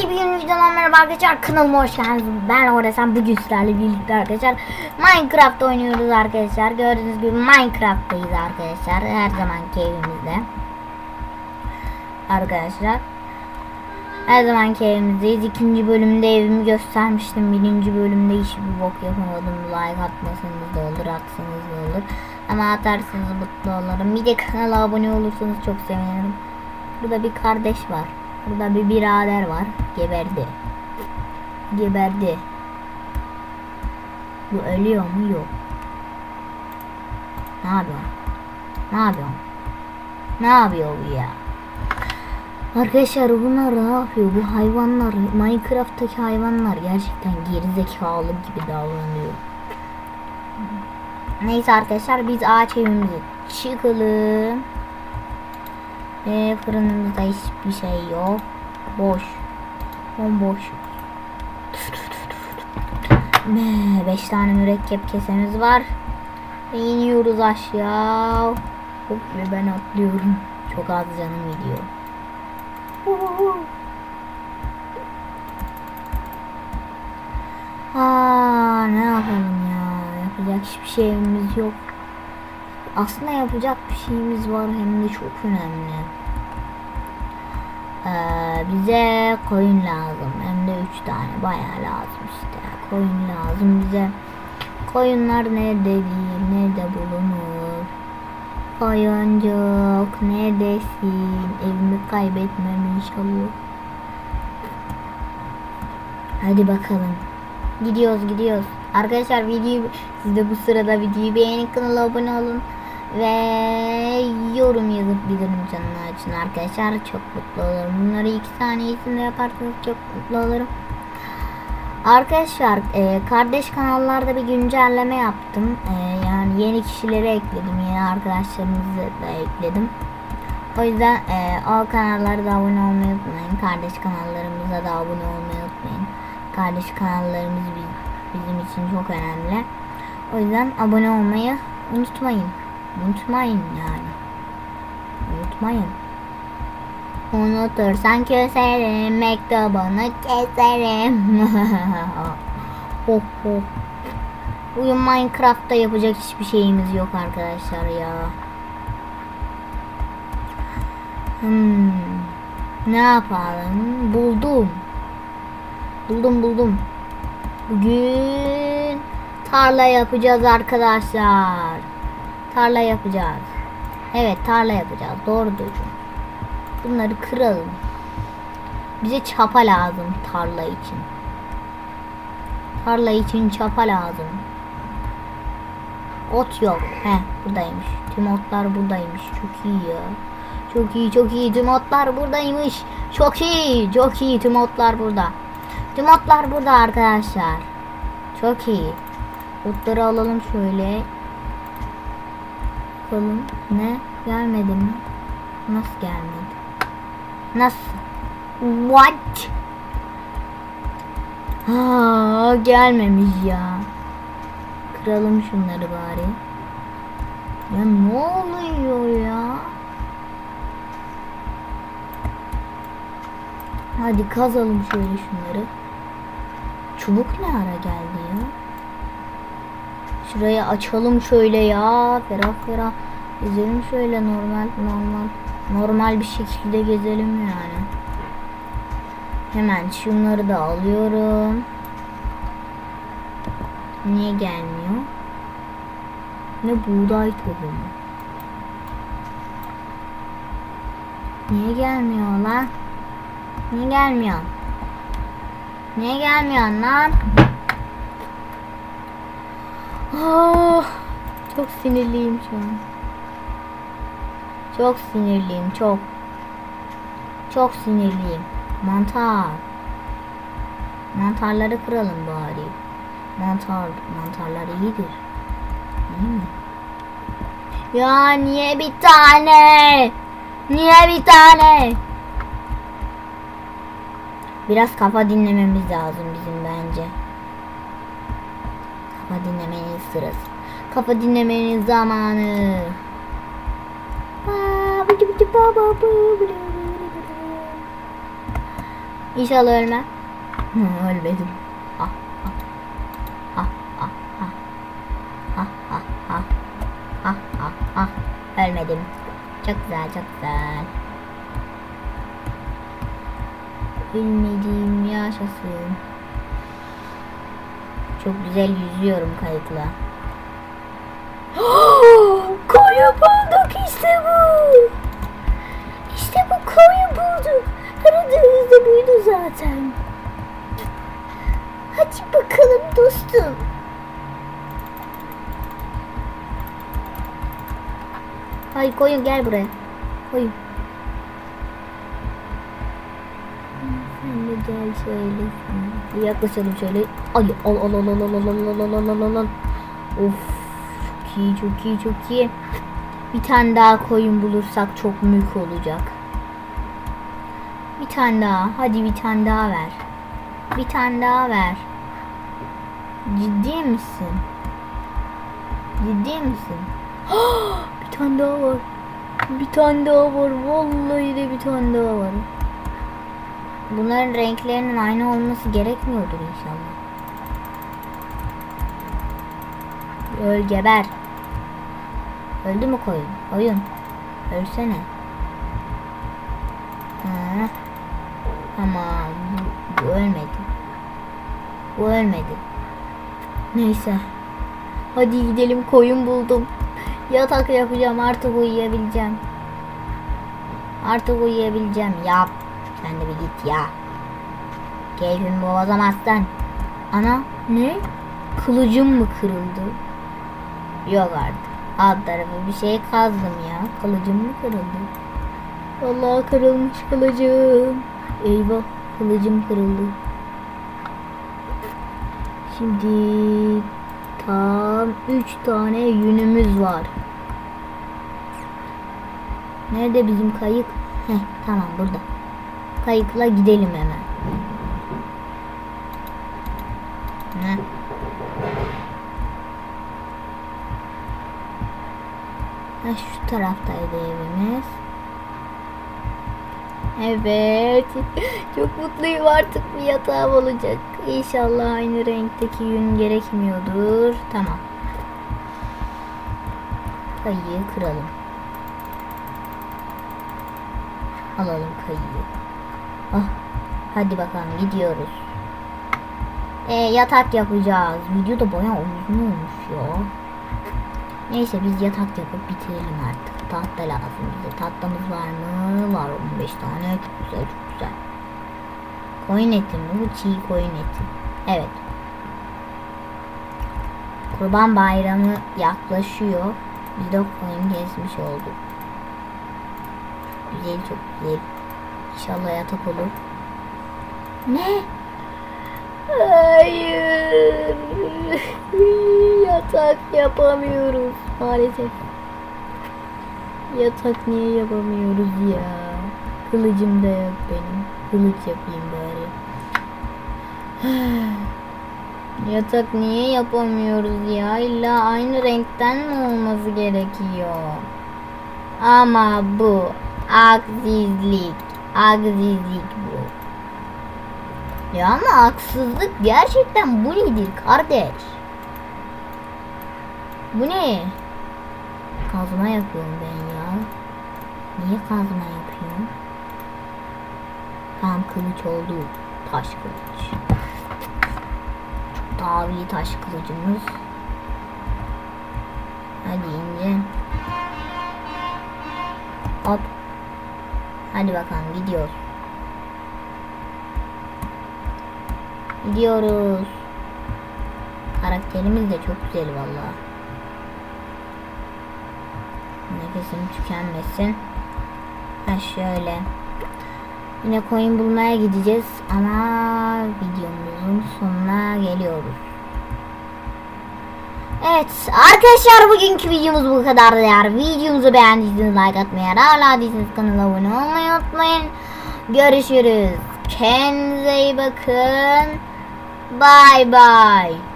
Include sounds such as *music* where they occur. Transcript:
Hepsi bir gün videodan merhaba arkadaşlar kanalıma hoş geldiniz. Ben orada sen bugün sizlerle birlikte arkadaşlar Minecraft oynuyoruz arkadaşlar. Gördüğünüz gibi Minecraft'tayız arkadaşlar. Her zamanki evimizde. Arkadaşlar. Her zamanki evimizdeyiz. İkinci bölümde evimi göstermiştim. Birinci bölümde hiçbir bok yapamadım. Like atmasanız da olur, atsanız da olur. Ama atarsanız mutlu olurum. Bir de kanala abone olursanız çok sevinirim. Burada bir kardeş var. Burada bir birader var. Geberdi. Geberdi. Bu ölüyor mu? Yok. Ne yapıyor? Ne yapıyor? Ne yapıyor bu ya? Arkadaşlar bunlar ne yapıyor? Bu hayvanlar, Minecraft'taki hayvanlar gerçekten gerizekalı gibi davranıyor. Neyse arkadaşlar biz ağaç evimize çıkalım. Ve fırınımızda hiçbir şey yok. Boş. Bomboş. 5 tane mürekkep kesemiz var. Ve iniyoruz aşağı. Hop ve ben atlıyorum. Çok az canım gidiyor. Aa, ne yapalım ya? Yapacak hiçbir şeyimiz yok. Aslında yapacak bir şeyimiz var hem de çok önemli. Ee, bize koyun lazım. Hem de 3 tane bayağı lazım işte. Koyun lazım bize. Koyunlar nerede değil, nerede bulunur? Koyuncuk neredesin? Evimi kaybetmem inşallah. Hadi bakalım. Gidiyoruz gidiyoruz. Arkadaşlar videoyu siz de bu sırada videoyu beğenin kanala abone olun ve yorum yazıp bildirim canını açın arkadaşlar çok mutlu olurum. Bunları iki saniyesinde yaparsanız çok mutlu olurum. Arkadaşlar e, kardeş kanallarda bir güncelleme yaptım. E, yani yeni kişileri ekledim. Yeni arkadaşlarımızı da ekledim. O yüzden e, o kanallara da abone olmayı unutmayın. Kardeş kanallarımıza da abone olmayı unutmayın. Kardeş kanallarımız bizim için çok önemli. O yüzden abone olmayı unutmayın. Unutmayın yani. Unutmayın. Unutursan keserim, mektubunu keserim. *laughs* oh oh. Bugün Minecraft'ta yapacak hiçbir şeyimiz yok arkadaşlar ya. Hmm. Ne yapalım? Buldum. Buldum buldum. Bugün tarla yapacağız arkadaşlar. Tarla yapacağız. Evet tarla yapacağız. Doğru duydum. Bunları kıralım. Bize çapa lazım tarla için. Tarla için çapa lazım. Ot yok. He buradaymış. Tüm otlar buradaymış. Çok iyi ya. Çok iyi çok iyi. Tüm otlar buradaymış. Çok iyi. Çok iyi. Tüm otlar burada. Tüm otlar burada arkadaşlar. Çok iyi. Otları alalım şöyle. Bakalım. Ne? Gelmedi mi? Nasıl gelmedi? Nasıl? What? Ha, gelmemiş ya. Kıralım şunları bari. Ya ne oluyor ya? Hadi kazalım şöyle şunları. Çubuk ne ara geldi ya? Şurayı açalım şöyle ya. Ferah ferah. Gezelim şöyle normal normal. Normal bir şekilde gezelim yani. Hemen şunları da alıyorum. Niye gelmiyor? Ne buğday tohumu. Niye gelmiyor lan? Niye gelmiyor? Niye gelmiyor lan? Oh, çok sinirliyim şu an. Çok sinirliyim çok. Çok sinirliyim. Mantar. Mantarları kıralım bari. Mantar, mantarlar iyidir. Değil mi? Ya niye bir tane? Niye bir tane? Biraz kafa dinlememiz lazım bizim bence. Kafa dinlemenin sırası. Kafa dinlemenin zamanı. İnşallah ölmem. Hı, ölmedim. Ah, ah. Ah, ah, ah. Ah, ah, ah. Ah, ah, ah. Ölmedim. Çok güzel, çok güzel. Ölmedim, yaşasın. Çok güzel yüzüyorum kayıkla. *gasps* koyu bulduk işte bu. İşte bu koyu bulduk. Aradığımız da buydu zaten. Hadi bakalım dostum. Hay koyun gel buraya. Koyun. Sen de gel şöyle. Yaklaşalım şöyle. Ay al al al al al al al al al al al al. Of çok iyi çok iyi çok iyi. Bir tane daha koyun bulursak çok mük olacak. Bir tane daha. Hadi bir tane daha ver. Bir tane daha ver. Ciddi misin? Ciddi misin? bir tane daha var. Bir tane daha var. Vallahi de bir tane daha var. Bunların renklerinin aynı olması gerekmiyordur inşallah. Öl geber. Öldü mü koyun? Koyun. Ölsene. Ha. Tamam. Bu, bu ölmedi. Bu ölmedi. Neyse. Hadi gidelim koyun buldum. Yatak yapacağım artık uyuyabileceğim. Artık uyuyabileceğim. Yap. Git ya. Keyfimi bozamazsan. Ana ne? Kılıcım mı kırıldı? Yok artık. Alt tarafı bir şey kazdım ya. Kılıcım mı kırıldı? Vallahi kırılmış kılıcım. Eyvah kılıcım kırıldı. Şimdi tam 3 tane yünümüz var. Nerede bizim kayık? Heh tamam burada. Kayıkla gidelim hemen. Ne? Ha, şu taraftaydı evimiz. Evet. *laughs* Çok mutluyum artık bir yatağım olacak. İnşallah aynı renkteki yün gerekmiyordur. Tamam. Kayığı kıralım. Alalım kayığı. Ah, hadi bakalım gidiyoruz. E, yatak yapacağız. Video da bayağı uzun olmuş ya. Neyse biz yatak yapıp bitirelim artık. Tahta lazım bize. Tahtamız var mı? Var 15 tane. Çok güzel çok güzel. Koyun eti mi? Bu çiğ koyun eti. Evet. Kurban bayramı yaklaşıyor. Biz de koyun kesmiş olduk. Güzel çok güzel. İnşallah yatak olur. Ne? Hayır. Yatak yapamıyoruz maalesef. Yatak niye yapamıyoruz ya? Kılıcım da yok benim. Kılıç yapayım bari. *sighs* Yatak niye yapamıyoruz ya? İlla aynı renkten mi olması gerekiyor? Ama bu aksizlik. Aksizlik bu. Ya ama haksızlık gerçekten bu nedir kardeş? Bu ne? Kazma yapıyorum ben ya. Niye kazma yapıyorum? Tam kılıç oldu. Taş kılıç. Tavli taş kılıcımız. Hadi ince. Hop. Hadi bakalım gidiyoruz. Gidiyoruz. Karakterimiz de çok güzel vallahi. Nefesim tükenmesin. Ha şöyle. Yine coin bulmaya gideceğiz ama videomuzun sonuna geliyoruz. Evet arkadaşlar bugünkü videomuz bu kadar eğer videomuzu beğendiyseniz like atmayı hala değilseniz kanala abone olmayı unutmayın. Görüşürüz. Kendinize iyi bakın. Bye bye.